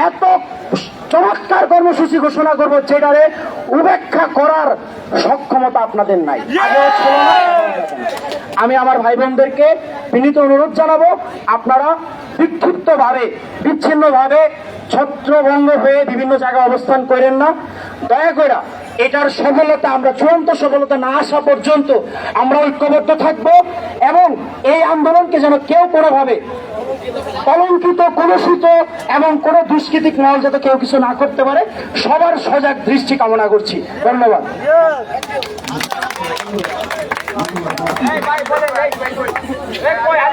এত চমৎকার কর্মসূচি ঘোষণা করব যেটারে উপেক্ষা করার সক্ষমতা আপনাদের নাই। আমি আমার ভাই বোনদেরকে বিনীত অনুরোধ জানাব আপনারা বিক্ষিপ্ত ভাবে বিচ্ছিন্ন ভাবে ছত্রভঙ্গ হয়ে বিভিন্ন জায়গায় অবস্থান করেন না দয়া করে এটার সফলতা, আমরা চূড়ান্ত সফলতা না আসা পর্যন্ত আমরা ঐক্যবদ্ধ থাকব এবং এই আন্দোলনকে যেন কেউ কোনোভাবে কলঙ্কিত, কলুষিত এবং কোন দুষ্কৃতিক মহল যাতে কেউ কিছু না করতে পারে, সবার সজাগ দৃষ্টি কামনা করছি। ধন্যবাদ। সেটাকে আর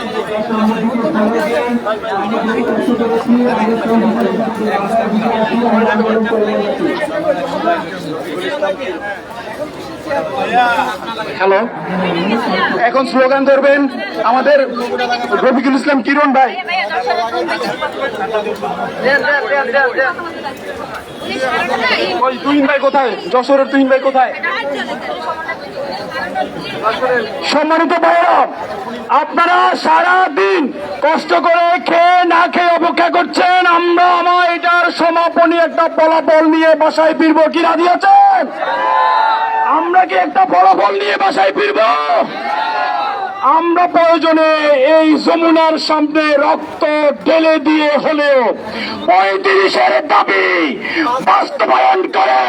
হ্যালো এখন স্লোগান ধরবেন আমাদের রফিকুল ইসলাম কিরণ ভাই। ওই তুহিন ভাই কোথায়? যশোরের তুহিন ভাই কোথায়? সম্মানিত ভাইরা আপনারা সারা দিন কষ্ট করে খেয়ে না খেয়ে অপেক্ষা করছেন। আমরা আমার এটার সমাপনী একটা ফলাফল নিয়ে বাসায় ফিরবো। কি রাজি আছেন? আমরা কি একটা ফলাফল নিয়ে বাসায় ফিরবো? আমরা প্রয়োজনে এই যমুনার সামনে রক্ত ঢেলে দিয়ে হলেও পঁয়ত্রিশের দাবি বাস্তবায়ন করে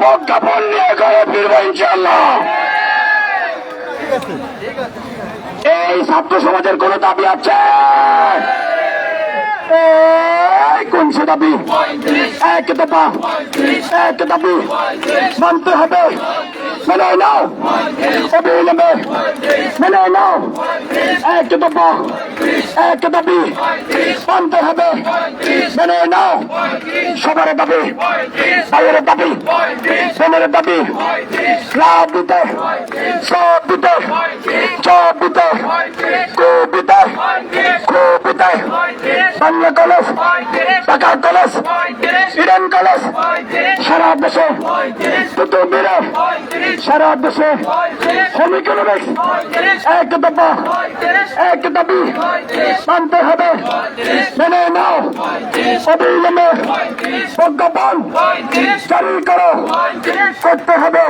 প্রজ্ঞাপন নিয়ে করে ফিরবো ইনশাল্লাহ এই ছাত্র সমাজের কোন দাবি আছে? এই কোন সে দাবি? এক দাবি এক দাবি মানতে হবে। মেনে নাও অবিলম্বে মেনে নাও এক দফা এক দাবি মানতে হবে মেনে নাও সবার দাবি ভাইয়ের দাবি বোনের দাবি লাভ দিতে সব দিতে সব দিতে খুব দিতে Bangla college Dhaka college Iran college সারা দেশে পৃথিবীরে সারা দেশে হোম ইকোনমিক্স এক দফা, এক দাবি মানতে হবে। মেনে নাও। অবিলম্বে প্রজ্ঞাপন জারি করো। করতে হবে।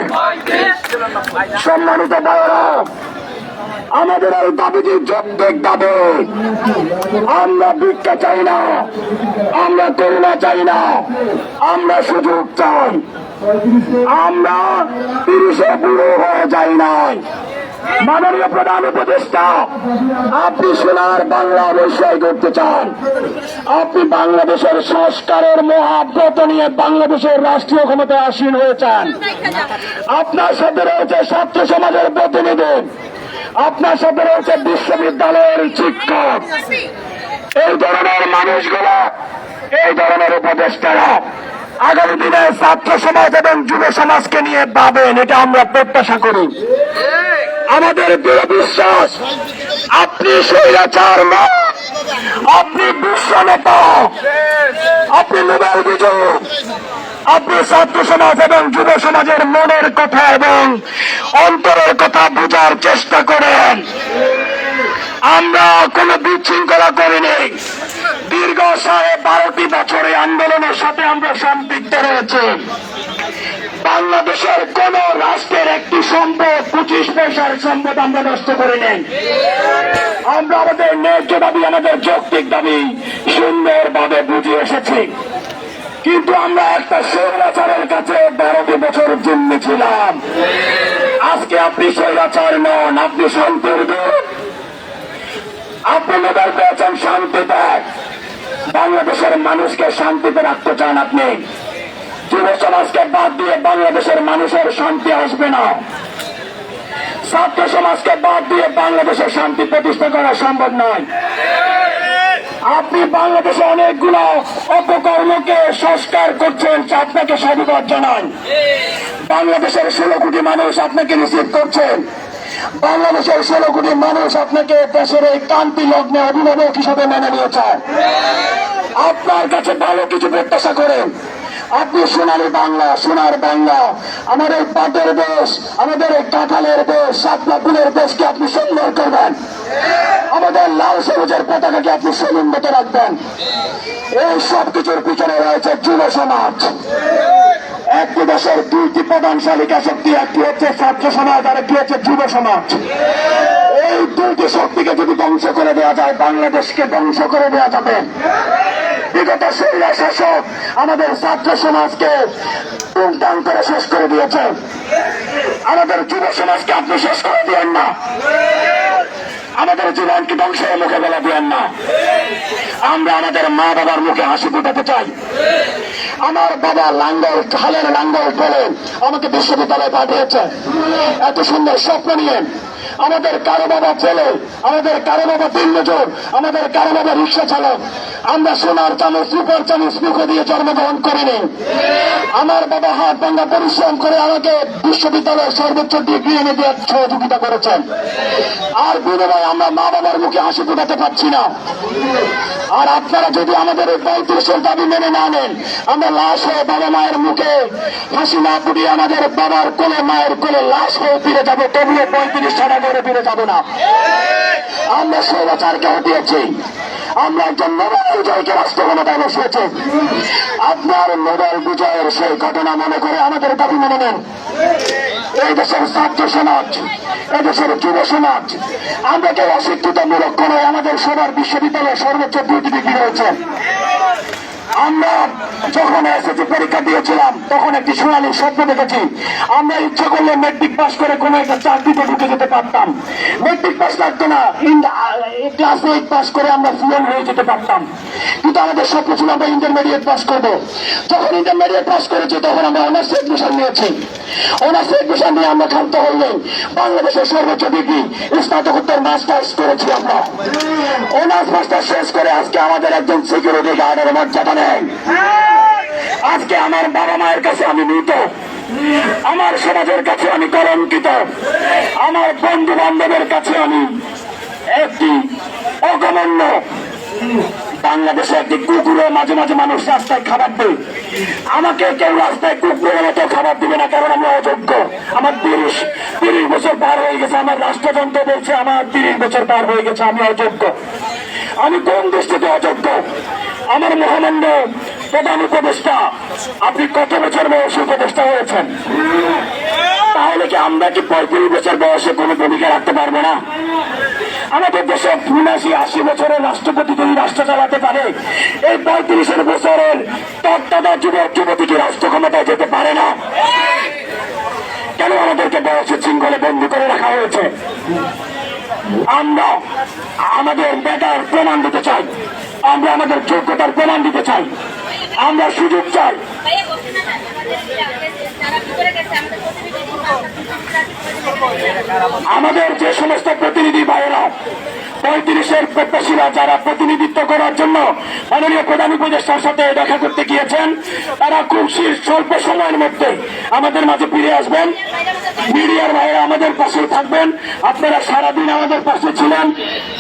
সম্মানিত ভাইয়েরা, আমাদের এই দাবিটি যৌক্তিক দাবি। আমরা ভিক্ষা চাই না, আমরা করুণা চাই না, আমরা সুযোগ চাই। আমরা তিরিশে বুড়ো হয়ে যাই নাই। মাননীয় প্রধান উপদেষ্টা, আপনি সোনার বাংলা অবশ্যই করতে চান। আপনি বাংলাদেশের সংস্কারের মহাব্রত নিয়ে বাংলাদেশের রাষ্ট্রীয় ক্ষমতায় আসীন হয়েছেন আপনার সাথে রয়েছে ছাত্র সমাজের প্রতিনিধি। আপনার সাথে রয়েছে বিশ্ববিদ্যালয়ের শিক্ষক। এই ধরনের মানুষগুলো, এই ধরনের উপদেষ্টারা আগামী দিনে ছাত্র সমাজ এবং যুব সমাজকে নিয়ে ভাবেন, এটা আমরা প্রত্যাশা করি। আমাদের দৃঢ় বিশ্বাস, আপনি স্বৈরাচার নন আপনি বিশ্ব নেতা, আপনি নোবেল বিজয়, আপনি ছাত্র সমাজ এবং যুব সমাজের মনের কথা এবং অন্তরের কথা বোঝার চেষ্টা করেন। আমরা কোনো বিশৃঙ্খলা করিনি। দীর্ঘ সাড়ে বারোটি বছরে আন্দোলনের সাথে আমরা সম্পৃক্ত রয়েছে। বাংলাদেশের কোন রাষ্ট্রের একটি সম্পদ পঁচিশ পয়সার সম্পদ আমরা নষ্ট করে নেই। আমরা আমাদের ন্যায্য দাবি, আমাদের যৌক্তিক দাবি সুন্দরভাবে বুঝে এসেছি। কিন্তু আমরা একটা স্বৈরাচারের কাছে বারোটি বছর জন্মেছিলাম আজকে আপনি স্বৈরাচার নন, আপনি শান্তির দূত। আপনি মেডাল পেয়েছেন শান্তিতে। বাংলাদেশের মানুষকে শান্তিতে রাখতে চান আপনি। যুব সমাজকে বাদ দিয়ে বাংলাদেশের মানুষের শান্তি আসবে না। ছাত্র সমাজকে বাদ দিয়ে বাংলাদেশের শান্তি প্রতিষ্ঠা করা সম্ভব নয়। আপনি বাংলাদেশে অনেকগুলো অপকর্মকে সংস্কার করছেন আপনাকে সাধুবাদ জানান বাংলাদেশের ষোলো কোটি মানুষ আপনাকে রিসিভ করছেন বাংলাদেশের ষোলো কোটি মানুষ আপনাকে দেশের এই কান্তি লগ্নে অভিভাবক হিসাবে মেনে নিয়েছে। আপনার কাছে ভালো কিছু প্রত্যাশা করেন। আপনি সোনালী বাংলা, সোনার বাংলা। আমাদের পাটের দেশ, আমাদের এই কাঁঠালের দেশ সাতলা ফুলের দেশকে আপনি সুন্দর করবেন। আমাদের লাল সবুজের পতাকাকে আপনি সমুন্নত রাখবেন। এই সব কিছুর পিছনে রয়েছে যুব সমাজ। একটি দেশের দুইটি প্রধান শালিকা শক্তি, একটি হচ্ছে ছাত্র সমাজ, আর একটি হচ্ছে যুব সমাজ। এই দুইটি শক্তিকে যদি ধ্বংস করে দেওয়া যায়, বাংলাদেশকে ধ্বংস করে দেওয়া যাবে। বিগত শৈলা শাসক আমাদের ছাত্র সমাজকে টুংটাং করে শেষ করে দিয়েছে। আমাদের যুব সমাজকে আপনি শেষ করে দিয়েন না। আমাদের জীবনকে ধ্বংসের মুখে বেলা দিয়েন না। আমরা আমাদের মা বাবার মুখে হাসি ফুটাতে চাই। আমার বাবা লাঙ্গল হালের লাঙ্গল ফেলে আমাকে বিশ্ববিদ্যালয়ে পাঠিয়েছে। এত সুন্দর স্বপ্ন নিয়ে আমাদের কারও বাবা ছেলে, আমাদের কারও বাবা দিন মজুর আমাদের কারও বাবা রিক্সা চালক আমরা সোনার চামচ সুপার চামচ মুখে দিয়ে জন্মগ্রহণ করিনি। আমার বাবা হাত ভাঙ্গা পরিশ্রম করে আমাকে বিশ্ববিদ্যালয়ের সর্বোচ্চ ডিগ্রি এনে দেওয়ার সহযোগিতা করেছেন। আর বিনিময়ে আমরা মা বাবার মুখে হাসি ফোটাতে পারছি না। আর আপনারা যদি আমাদের এই পঁয়ত্রিশের দাবি মেনে না নেন, আমরা লাশ হয়ে বাবা মায়ের মুখে হাসি না ফুটিয়ে আমাদের বাবার কোলে, মায়ের কোলে লাশ হয়ে ফিরে যাব। তবুও পঁয়ত্রিশ ছাড়া করে ফিরে যাব না। আমরা স্বৈরাচারকে হটিয়েছি। আমরা একজন নোবেল বিজয়কে রাষ্ট্র ক্ষমতায় বসিয়েছি আপনার নোবেল বিজয়ের সেই ঘটনা মনে করে আমাদের দাবি মেনে নেন। এই দেশের ছাত্র সমাজ, এই দেশের যুব সমাজ, আমরা কেউ অশিক্ষিত মূলক নয়, আমাদের সবার বিশ্ববিদ্যালয়ে সর্বোচ্চ দুটি ডিগ্রি রয়েছে। আমরা যখন এসএসসি পরীক্ষা দিয়েছিলাম, তখন একটি সোনালী স্বপ্ন দেখেছি। আমরা ইচ্ছা করলে মেট্রিক পাস করে কোনো একটা চাকরিতে ঢুকে যেতে পারতাম। মেট্রিক পাস লাগতো না। ক্লাস এইট পাস করে আমরা সিএম হয়ে যেতে পারতাম। কিন্তু আমাদের স্বপ্ন ছিল আমরা ইন্টারমিডিয়েট পাস করব। যখন ইন্টারমিডিয়েট পাস করেছি, তখন আমরা অনার্স এডমিশন নিয়েছি। অনার্স এডমিশন নিয়ে আমরা ক্ষান্ত হইলে বাংলাদেশের সর্বোচ্চ ডিগ্রি স্নাতকোত্তর মাস্টার্স করেছি আমরা। অনার্স মাস্টার শেষ করে আজকে আমাদের একজন সিকিউরিটি গার্ডের মর্যাদা নেই। আজকে আমার বাবা মায়ের কাছে আমি মৃত। আমার সমাজের কাছে আমি কলঙ্কিত। আমার বন্ধু বান্ধবের কাছে আমি একটি অগমন্য বাংলাদেশে একটি কুকুরে মাঝে মাঝে মানুষ রাস্তায় খাবার দেয়। আমাকে কেউ রাস্তায় কুকুরের মতো খাবার দিবে না, কারণ আমি অযোগ্য। আমার তিরিশ তিরিশ বছর পার হয়ে গেছে, আমার রাষ্ট্রযন্ত্র বলছে আমার তিরিশ বছর পার হয়ে গেছে, আমি অযোগ্য। আমি কোন দৃষ্টিতে অযোগ্য? আমার মহামান্য প্রধান উপদেষ্টা। আপনি কত বছর বয়সে উপদেষ্টা হয়েছেন? তাহলে কি আমরা কি পঁয়ত্রিশ বছর বয়সে কোনো ভূমিকা রাখতে পারব না? আমাদের দেশে উনাশি আশি বছরের রাষ্ট্রপতি যদি রাষ্ট্র চালাতে পারে, এই পঁয়ত্রিশের বছরের তত্ত্বাদা যুবক, যুবতী কি রাষ্ট্র ক্ষমতায় যেতে পারে না? কেন আমাদেরকে বয়সের শৃঙ্খলে বন্দি করে রাখা হয়েছে? আমরা আমাদের বেটার প্রমাণ দিতে চাই। আমরা আমাদের যোগ্যতার প্রমাণ দিতে চাই। আমরা সুযোগ চাই। আমাদের যে সমস্ত প্রতিনিধি ভাইয়েরা পঁয়ত্রিশের প্রত্যাশীরা যারা প্রতিনিধিত্ব করার জন্য মাননীয় প্রধান উপদেষ্টার সাথে দেখা করতে গিয়েছেন তারা খুব স্বল্প সময়ের মধ্যে আমাদের মাঝে ফিরে আসবেন। মিডিয়ার ভাইয়েরা আমাদের পাশে থাকবেন। আপনারা সারাদিন আমাদের পাশে ছিলেন।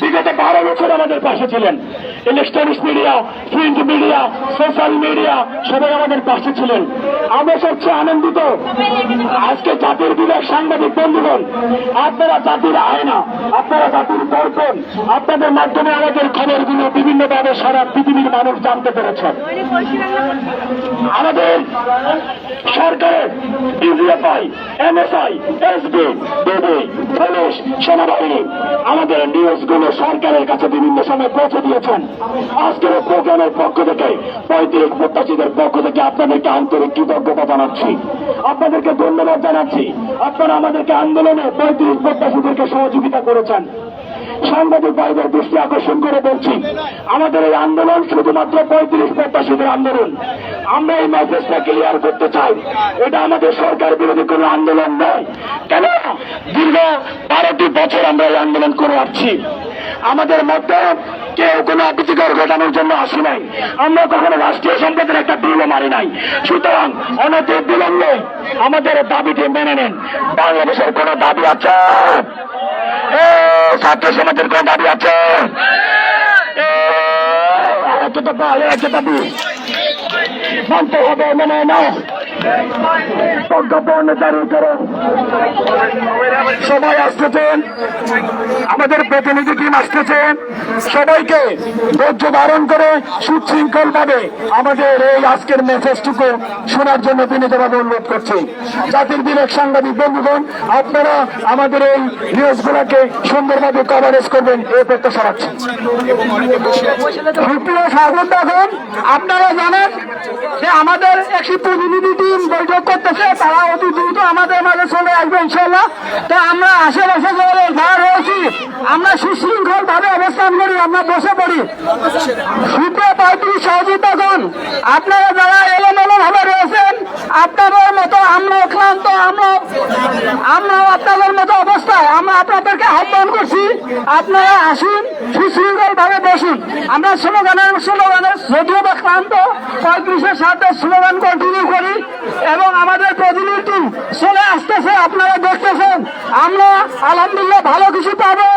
বিগত বারো বছর আমাদের পাশে ছিলেন। Electronics media print media social media সবাই আমাদের পাশে ছিলেন। আমরা সবচেয়ে আনন্দিত। আজকে জাতির বিবেক সাংবাদিক বন্ধুগণ, আপনারা জাতির আয়না, আপনারা জাতির দর্পণ, আপনাদের মাধ্যমে আমাদের খবরগুলো বিভিন্নভাবে সারা পৃথিবীর মানুষ জানতে পেরেছেন। আমাদের সরকারের DGFI NSI SB, BB, police, সেনাবাহিনী, আমাদের নিউজগুলো সরকারের কাছে বিভিন্ন সময় পৌঁছে দিয়েছেন। আজকের প্রোগ্রামের পক্ষ থেকে পঁয়ত্রিশ প্রত্যাশীদের পক্ষ থেকে আপনাদেরকে আন্তরিক কৃতজ্ঞতা জানাচ্ছি। আপনাদেরকে ধন্যবাদ জানাচ্ছি। আপনারা আমাদেরকে আন্দোলনে পঁয়ত্রিশ প্রত্যাশীদেরকে সহযোগিতা করেছেন। সাংবাদিক ভাইদের দৃষ্টি আকর্ষণ করে বলছি, আমাদের এই আন্দোলন শুধুমাত্র পঁয়ত্রিশ প্রত্যাশীদের আন্দোলন। আমরা এই মেসেজটা ক্লিয়ার করতে চাই, এটা আমাদের সরকার বিরোধী কোনো আন্দোলন নয়। কেন দীর্ঘ বারোটি বছর আমরা এই আন্দোলন করে আসছি। আমাদের মধ্যে কেউ কোনো অপ্রীতিকর ঘটানোর জন্য আসি নাই। আমরা কখনো রাষ্ট্রীয় সম্পদের একটা বিলও মারি নাই। সুতরাং অনতি বিলম্বে আমাদের দাবিটি মেনে নেন। বাংলাদেশের কোনো দাবি আছে? ছাত্র সমাজের কোনো দাবি আছে? মানতে হবে, মেনে নাও। সবাই আসতেছেন। আমাদের প্রতিনিধি টিম আসতেছেন। সবাইকে ধৈর্য ধারণ করে সুশৃঙ্খল ভাবে আমাদের এই আজকের মেসেজটুকু শোনার জন্য বিনীতভাবে অনুরোধ করছি জাতির বিবেক সাংবাদিক, বন্ধুগণ, আপনারা আমাদের এই নিউজগুলোকে সুন্দরভাবে কভারেজ করবেন, এই প্রত্যাশা রাখছি। আপনারা জানেন যে আমাদের একটি প্রতিনিধি টিম বৈঠক করতেছে, তারা অতি দ্রুত আমাদের মাঝে চলে আসবে ইনশাল্লাহ তো আমরা আশেপাশে যারা রয়েছি, আমরা সুশৃঙ্খল ভাবে অবস্থান করি, আমরা বসে পড়ি। সুপ্রিয় পার্টির সহযোগিতাগণ আপনারা যারা এলোমেলো ভাবে রয়েছেন আপনাদের মতো আমরাও ক্লান্ত আমরাও আমরাও আপনাদের মতো অবস্থায় আমরা আপনাদেরকে আহ্বান করছি, আপনারা আসুন সুশৃঙ্খল ভাবে বসুন। আমরা স্লোগানের স্লোগানের যদিও বা ক্লান্ত পঁয়ত্রিশের সাথে স্লোগান কন্টিনিউ করি এবং আমাদের প্রতিনিধি চলে আসতেছে, আপনারা দেখতেছেন। আমরা আলহামদুলিল্লাহ ভালো কিছু পাবো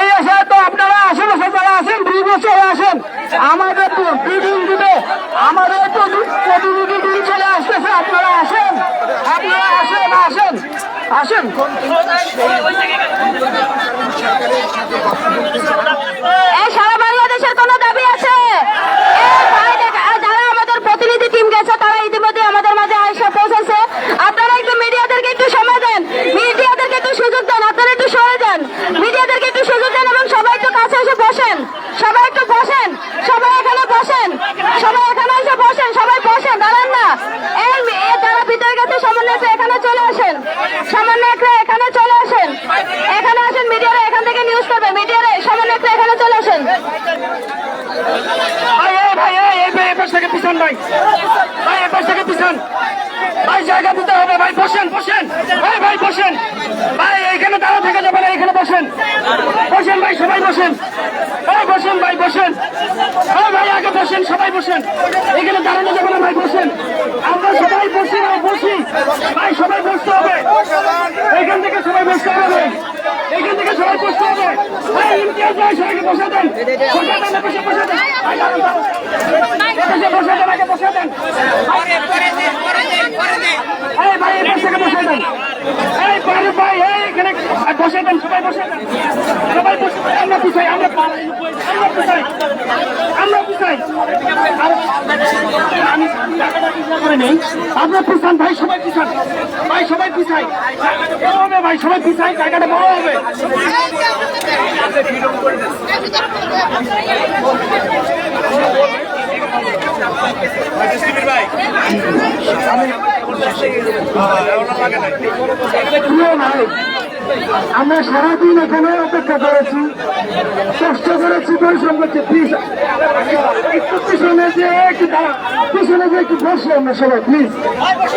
এই আশায় তো আপনারা আশেপাশে ব্রিজে চলে আসেন, আমাদের তো ব্রিডিং দিবে, আমাদের তো প্রতিনিধি টিম চলে আসতেছে, আপনারা আসেন আপনারা আসেন আসেন আসেন। সারা বাংলাদেশের কোনো দাবি আছে? যারা আমাদের প্রতিনিধি টিম গেছে, তারা ইতিমধ্যে আমাদের মাঝে আইসা পৌঁছেছে। আপনারা একটু মিডিয়াদেরকে একটু সময় দেন, মিডিয়াদেরকে একটু সুযোগ দেন আপনারা একটু সরে যান মিডিয়াদেরকে একটু সুযোগ দেন এবং সবাই একটু কাছে এসে বসেন সবাই একটু বসেন সবাই এখানে বসেন সবাই এখানে এসে বসেন সবাই বসেন দাঁড়ান না এই মি- এ যারা ভিতরে গেছে সামান্য একটু এখানে চলে আসেন সামান্য একটু এখানে চলে আসেন এখানে আসেন মিডিয়ারা এখান থেকে নিউজ করবে মিডিয়ারা সামান্য একটু এখানে চলে আসেন ভাই এই ভাই এই এই ভাই এপাশ থেকে পিছন ভাই ভাই এপাশ থেকে পিছন ভাই, জায়গা দিতে হবে, ভাই, বসেন বসেন। ভাই ভাই, বসেন। ভাই, এইখানে দাঁড়া থেকে যাবে না এখানে বসেন। বসেন, ভাই, সবাই বসেন। ভাই বসেন ভাই বসেন। ভাই ভাই, আগে বসেন, সবাই বসেন। এখানে দাঁড়ানো যাবে না, ভাই, বসেন। আমরা সবাই বসেন ভাই, সবাই বসতে হবে। এখান থেকে সবাই বসতে হবে। এখান থেকে সবাই বসতে হবে। ভাই, ইমতিয়াজ ভাই, সবাইকে বসে দেন। বসে দেন বসে বসে দেন। বসে আগে বসে দেন। ভাই, এই পাশে বসে দেন। বসে দেন, সবাই বসে দেন। সবাই বসে আমরা পিছাই আমরা পিছাই। পিছাই আর- আমি জায়গাটা পিছাই করে নেই আপনার পিছান ভাই সবাই পিছান। ভাই সবাই পিছাই। বড় হবে ভাই সবাই পিছাই। জায়গাটা বড় হবে। ভাই আমরা সারাদিন এখানে অপেক্ষা করেছি কষ্ট করেছি পরিশ্রম করছি প্লিজ একটু পিছনে যে একটু পিছনে যে একটু বসে আমরা সবাই প্লিজ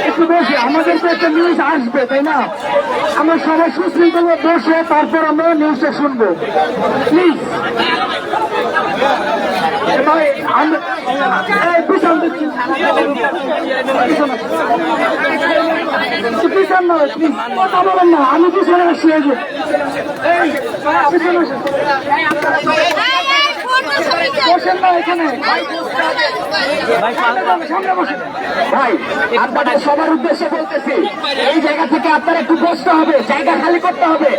একটু বসে, আমাদের তো একটা নিউজ আসবে, তাই না? আমরা সবাই সুশৃঙ্খল বসে তারপর আমরা নিউজটা শুনব প্লিজ পিছন দিচ্ছি। পিছন না কথা বলেন না আমি পিছনে আসছি এই যে। বসেন না এখানে। সামনে বসেন। ভাই আপনাদের সবার উদ্দেশ্যে বলতেছি এই জায়গা থেকে আপনারা একটু বসতে হবে জায়গা খালি করতে হবে।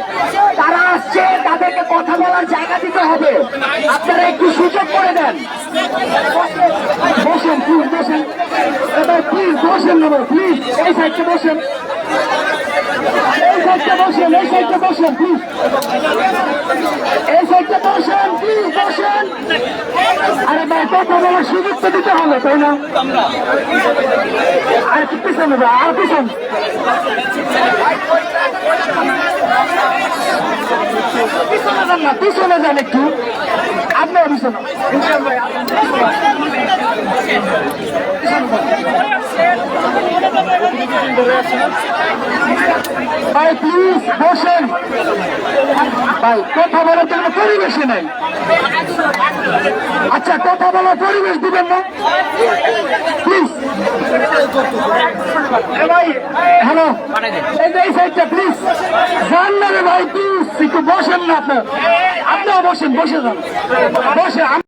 তারা আসছে তাদেরকে কথা বলার জায়গা দিতে হবে। আপনারা একটু সুযোগ করে দেন। বসেন প্লিজ বসেন। এবার প্লিজ বসেন না প্লিজ এই সাইডে বসেন। এই সাইডে বসেন, এই সাইডে বসেন প্লিজ এই সাইডে বসেন প্লিজ বসেন। আরে ভাই, কথা বলার সুযোগ তো দিতে হবে, তাই না? আর, পিছনে আপনার। ভাই প্লিজ বসেন। ভাই, কথা বলার জন্য পরিবেশে নাই। আচ্ছা কথা বলার পরিবেশ দিবেন না? প্লিজ ভাই হ্যালো এই যে এই সাইডটা প্লিজ যান না রে ভাই প্লিজ একটু বসেন না আপনার আপনিও বসেন, বসে যান। বসে